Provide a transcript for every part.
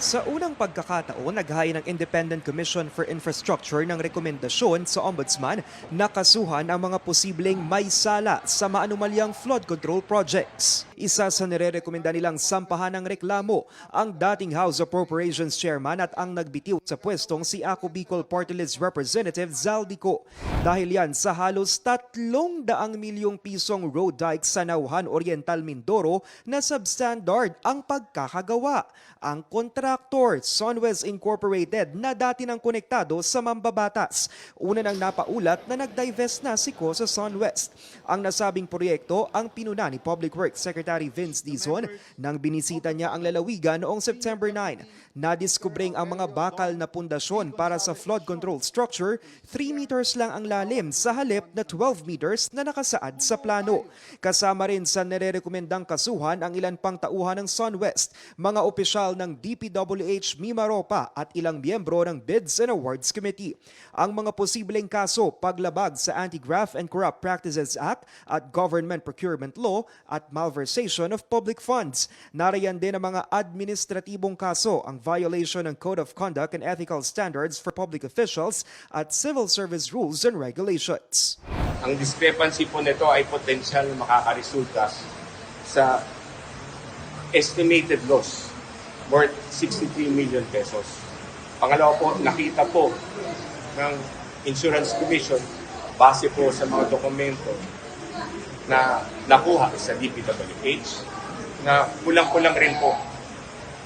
Sa unang pagkakataon, naghain ng Independent Commission for Infrastructure ng rekomendasyon sa Ombudsman na kasuhan ang mga posibleng may sala sa maanumalyang flood control projects. Isa sa nirerekomenda nilang sampahan ng reklamo ang dating House Appropriations Chairman at ang nagbitiw sa pwestong si Ako Bicol Party Representative Zaldico. Dahil yan sa halos tatlong daang milyong pisong road dike sa Nauhan Oriental Mindoro na substandard ang pagkakagawa. Ang kontraktor, Sunwest Incorporated, na dati nang konektado sa mambabatas. Una nang napaulat na nag-divest na si Ko sa Sunwest. Ang nasabing proyekto ang pinuna ni Public Works Secretary Vince Dizon nang binisita niya ang lalawigan noong September 9. Nadiskubring ang mga bakal na pundasyon para sa flood control structure, 3 meters lang ang lalim sa halip na 12 meters na nakasaad sa plano. Kasama rin sa nirerekomendang kasuhan ang ilan pang tauhan ng Sunwest, mga opisyal ng DPWH Mimaropa at ilang miyembro ng Bids and Awards Committee. Ang mga posibleng kaso paglabag sa Anti-Graft and Corrupt Practices Act at Government Procurement Law at malversation of public funds. Narayan din ang mga administratibong kaso, ang violation ng Code of Conduct and Ethical Standards for Public Officials at Civil Service Rules and Regulations. Ang discrepancy po nito ay potensyal na makakaresulta sa estimated loss worth 63 million pesos. Pangalawa po, nakita po ng Insurance Commission base po sa mga dokumento na nakuha sa DPWH na kulang-kulang rin po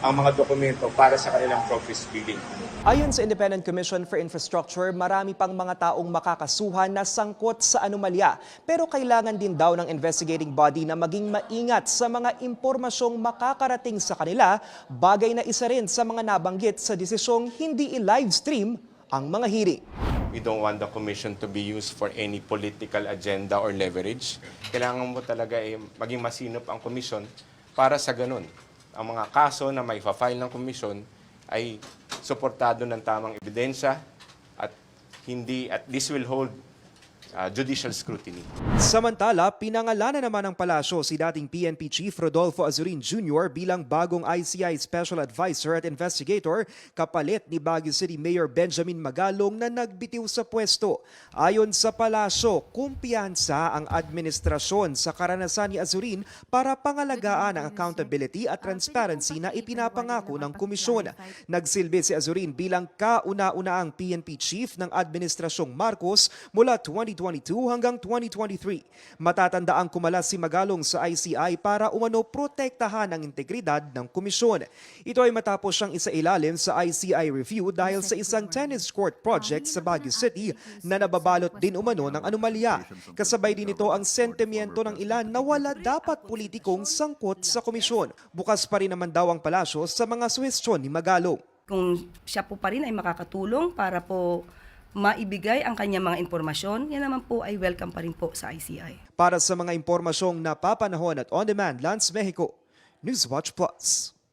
ang mga dokumento para sa kanilang progress billing. Ayon sa Independent Commission for Infrastructure, marami pang mga taong makakasuhan na sangkot sa anomalya. Pero kailangan din daw ng investigating body na maging maingat sa mga impormasyong makakarating sa kanila, bagay na isa rin sa mga nabanggit sa desisyong hindi i-livestream ang mga hearing. We don't want the commission to be used for any political agenda or leverage. Kailangan mo talaga eh, maging masinop ang commission para sa ganun. Ang mga kaso na may file ng commission ay suportado ng tamang ebidensya at hindi at this will hold uh, judicial scrutiny. Samantala, pinangalanan naman ng palasyo si dating PNP Chief Rodolfo Azurin Jr. bilang bagong ICI Special Advisor at Investigator kapalit ni Baguio City Mayor Benjamin Magalong na nagbitiw sa pwesto. Ayon sa palasyo, kumpiyansa ang administrasyon sa karanasan ni Azurin para pangalagaan ang accountability at transparency na ipinapangako ng komisyon. Nagsilbi si Azurin bilang kauna-unaang PNP Chief ng Administrasyong Marcos mula 2022 hanggang 2023. Matatandaan kumalas si Magalong sa ICI para umano protektahan ang integridad ng komisyon. Ito ay matapos siyang isailalim sa ICI review dahil sa isang tennis court project sa Baguio City na nababalot din umano ng anomalya. Kasabay din ito ang sentimiento ng ilan na wala dapat politikong sangkot sa komisyon. Bukas pa rin naman daw ang palasyo sa mga suwestyon ni Magalong. kung siya po pa rin ay makakatulong para po maibigay ang kanyang mga impormasyon, yan naman po ay welcome pa rin po sa ICI. Para sa mga impormasyong napapanahon at on-demand, Lance Mexico, Newswatch Plus.